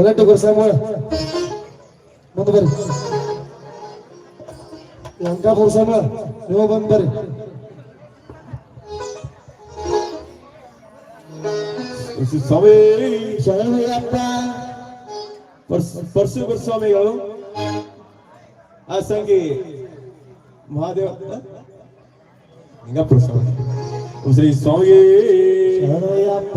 ಗಲಾಟೆ ಬರ್ಸಾಮಳ ಮುಂದೆ ಬರ್ರಿ ಅಂಕ ಬರ್ಸಾಮಳ ನೀವು ಬಂದ್ ಬರ್ರಿ ಶರಣಯ್ಯಪ್ಪ ಪರಶುಬರ ಸ್ವಾಮಿಗಳು ಆ ಸಂಗಿ ಮಹಾದೇವ ಹಿಂಗಪ್ಪ ಸ್ವಾಮಿ ಶ್ರೀ ಸ್ವಾಮಿ ಶರಣಯ್ಯಪ್ಪ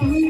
তুমি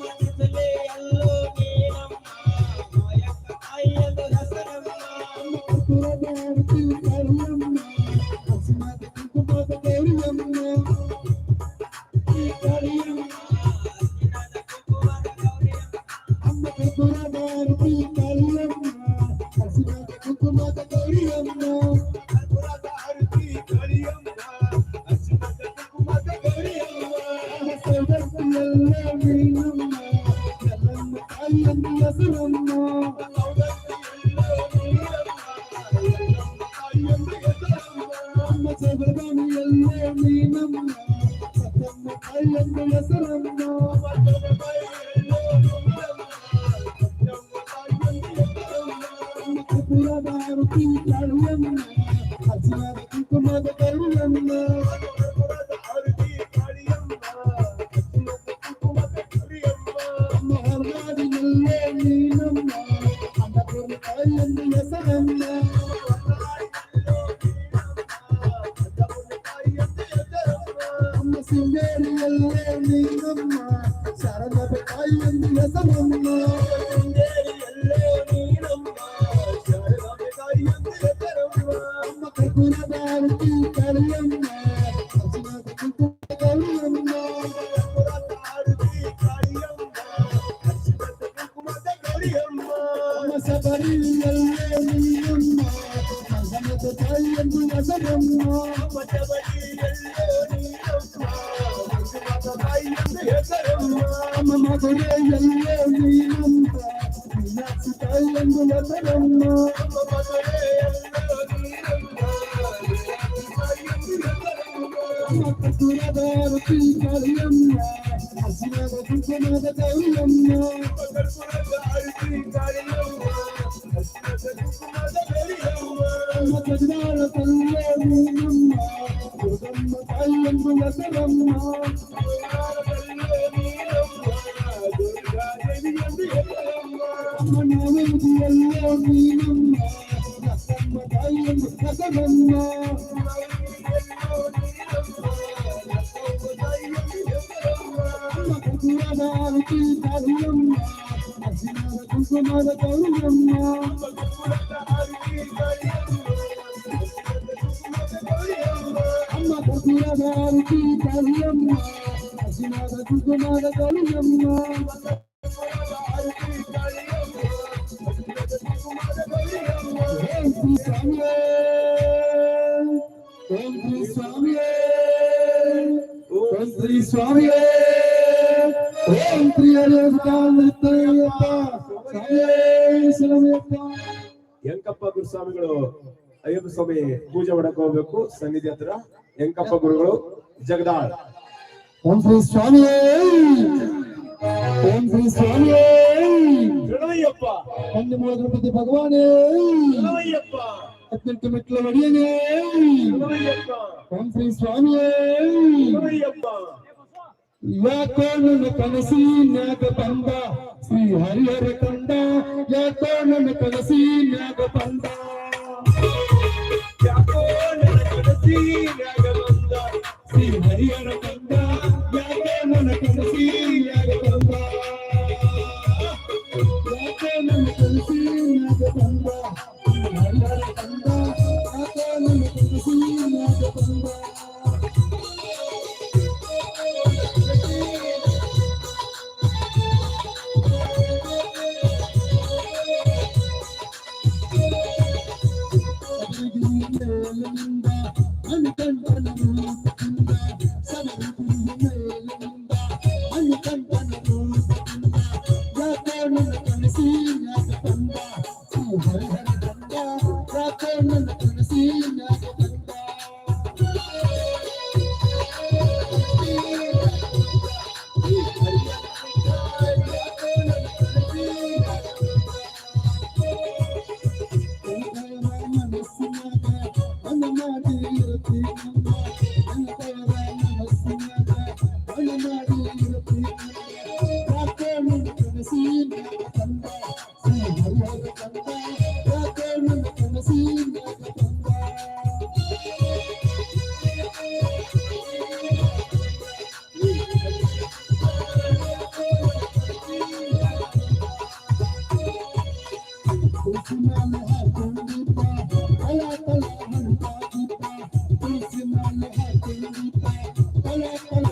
Muslim Mama. అమ్మ కుమారకి తల్లి అమ్మ అసినాద కుమార తల్లి అమ్మ ಸ್ವಾಮಿ ಪೂಜೆ ಮಾಡಕ್ ಹೋಗ್ಬೇಕು. ಸನ್ನಿಧಿ ಹತ್ರ. ಹೆಂಕಪ್ಪ ಗುರುಗಳು ಜಗದಾಳ್. ಓಂ ಶ್ರೀ ಸ್ವಾಮಿ ಓಂ ಶ್ರೀ ಸ್ವಾಮಿ ಪ್ರಣಯಪ್ಪ. ಒಂದು ಮೂಲ ಗಣಪತಿ ಭಗವಾನೇ. ಪ್ರಣಯಪ್ಪ. ಹದಿನೆಂಟು ಮೆಟ್ಲು ಒಡೆಯನೇ. ಓಂ ಶ್ರೀ ಸ್ವಾಮಿ ಪ್ರಣಯಪ್ಪ. ಯಾಕೋ ನನ್ನ ಕನಸಿನ್ಯಾಗ ಬಂದ. ಶ್ರೀ ಹರಿಹರ ಕಂಡ. ಯಾಕೋನ ಕನಸಿ ಕನಸಿನ್ಯಾಗ ಬಂದ. Hello, hello.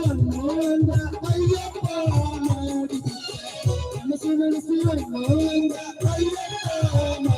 I'm a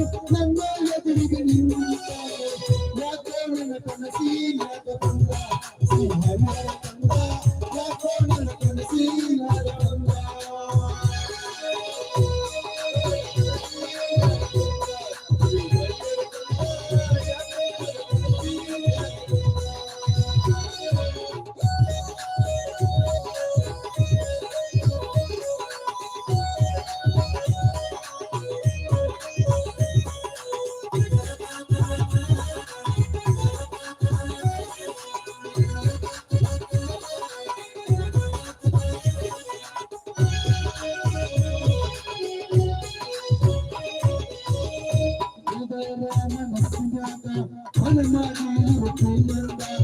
Thank you.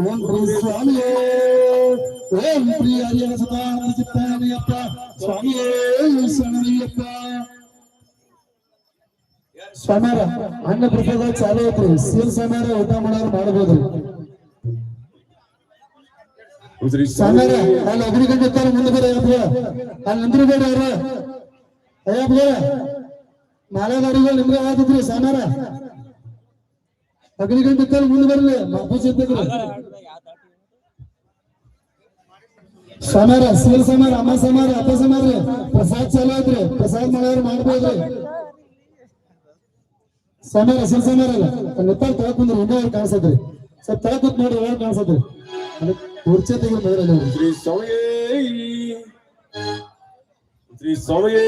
ಓಂ ಶ್ರೀ ಸ್ವಾಮಿ ಓಂ ಪ್ರಿಯ ಹರಿಯರ ಸದಾನಂದ ಚಿತ್ತಾನಯ್ಯಪ್ಪ ಸ್ವಾಮಿಯೇ ಶರಣಯ್ಯಪ್ಪ ಸ್ವಾಮ್ಯಾರ ಅನ್ನ ಪ್ರಸಾದ ಚಾಲು ಐತ್ರಿ ಸೀಲ್ ಸ್ವಾಮ್ಯಾರ ಊಟ ಮಾಡೋರು ಮಾಡ್ಬೋದ್ರಿ ಉದ್ರಿ ಸ್ವಾಮ್ಯಾರ ಅಲ್ಲಿ ಅಗ್ರಿಗಂಟೆ ಇರ್ತಾರೆ ಮುಂದೆ ಬೇರೆ ಅಯ್ಯಪ್ಪ ಅಲ್ಲಿ ನಿಂದ್ರಬೇಡ ಅವ್ರ. ಅಯ್ಯಪ್ಪ ಮಾಲೆಗಾರಿಗಳು ನಿಮ್ಗೆ ಆದಿತ್ರಿ ಸ್ವಾಮ್ಯಾರ ಅಗ್ನಿಗಂಟೆ ಇರ್ತಾರೆ ಮುಂದೆ ಬರಲಿ ಮಹಬೂಜ್ ಇದ್ದಿದ್ರು. ಸಮಾರ ಸೀಲ್ ಸಮಾರ, ಅಮ್ಮ ಸಮಾರ, ಅಪ್ಪ ಸಮಾರ, ಪ್ರಸಾದ್ ಚಾಲು ಐತ್ರಿ ಪ್ರಸಾದ್ ಮಾಡೋರು ಮಾಡ್ಬೋದ್ರಿ. ಸಮಾರ ಸೀಲ್ ಸಮಾರ ಅಲ್ಲ. ನಿತ್ತಾಗ ತಳ ಕುಂದ್ರಿ, ಹಿಂದೆ ಕಾಣಿಸತ್ರಿ ಸ್ವಲ್ಪ ತಳ ಕೂತ್ ನೋಡಿ, ಒಳಗೆ ಕಾಣಿಸತ್ರಿ ಅದಕ್ಕೆ ಕುರ್ಚೆ ತೆಗಿ ಮೊದಲಲ್ಲಿ ಶ್ರೀ ಸ್ವಾಮಿಯೇ ಶ್ರೀ ಸ್ವಾಮಿಯೇ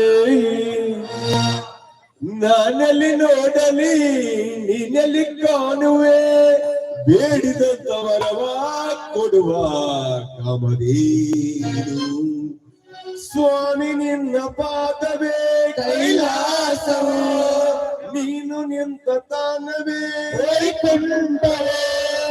ನಾನಲ್ಲಿ ನೋಡಲಿ ನೀನಲ್ಲಿ ಕಾಣುವೆ ಬೇಡಿದಂತ ವರವ ಕೊಡುವ ಕಾಮಧೇನು ಸ್ವಾಮಿ ನಿನ್ನ ಪಾದವೇ ಕೈಲಾಸವು ನೀನು ನಿಂತ ತಾನವೇ ಕೊಂಡರೆ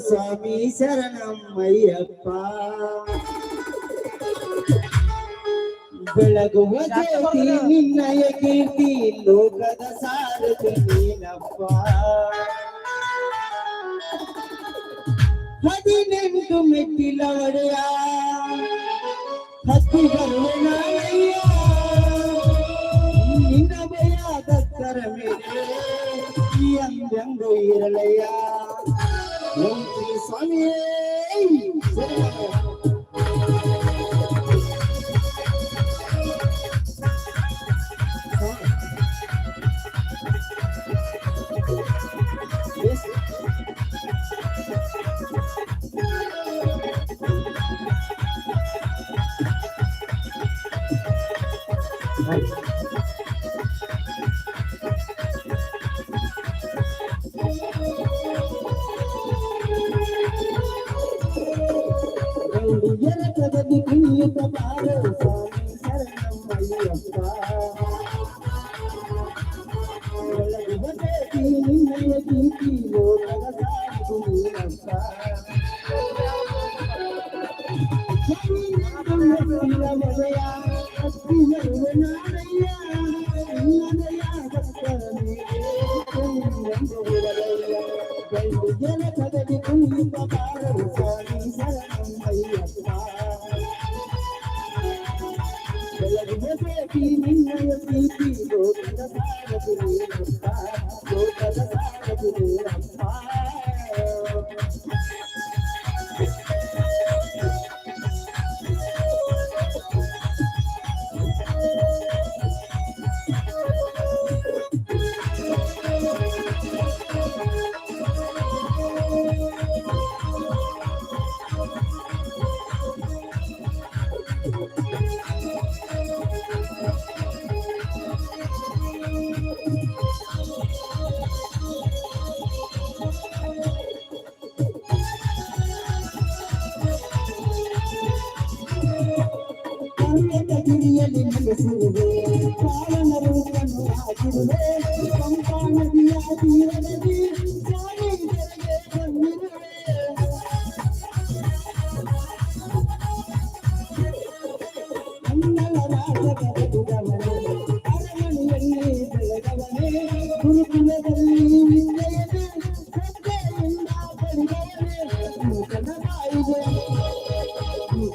சாமி சரணம் ஐயப்பா ಬೆಳಗುವ ಜ್ಯೋತಿ ನಿನ್ನಯ ಕೀರ್ತಿ ಲೋಕದ ಸಾರಥಿ ನೀನಪ್ಪ ಹದಿನೆಂಟು ಮೆಟ್ಟಿಲ ಒಡೆಯ ಹತ್ತಿ ಬರುವನಯ್ಯ ನಿನ್ನ ಭಯ ದತ್ತರ ಮೇಲೆ ಈ ಅಂದಂಗ ಇರಲಯ್ಯ Long to the sun,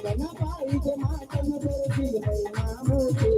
జన పాయి జమాటను పెరిగి పరిణామోతి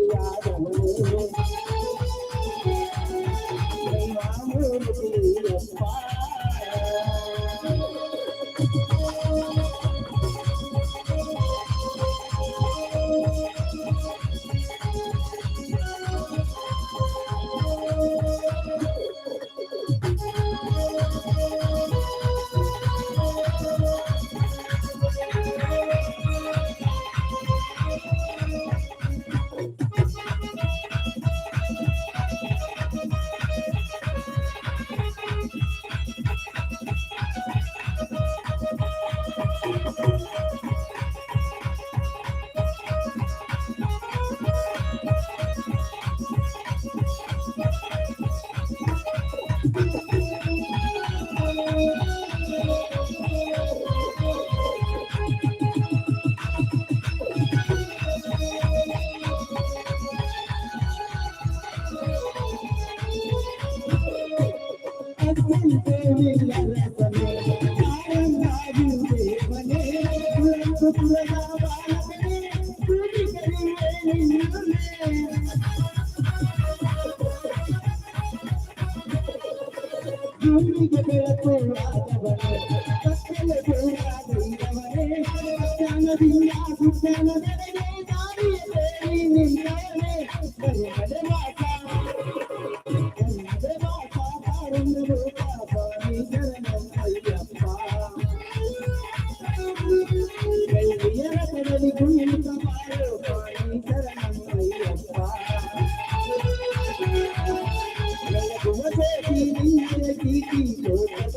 नीचे पीती चोरा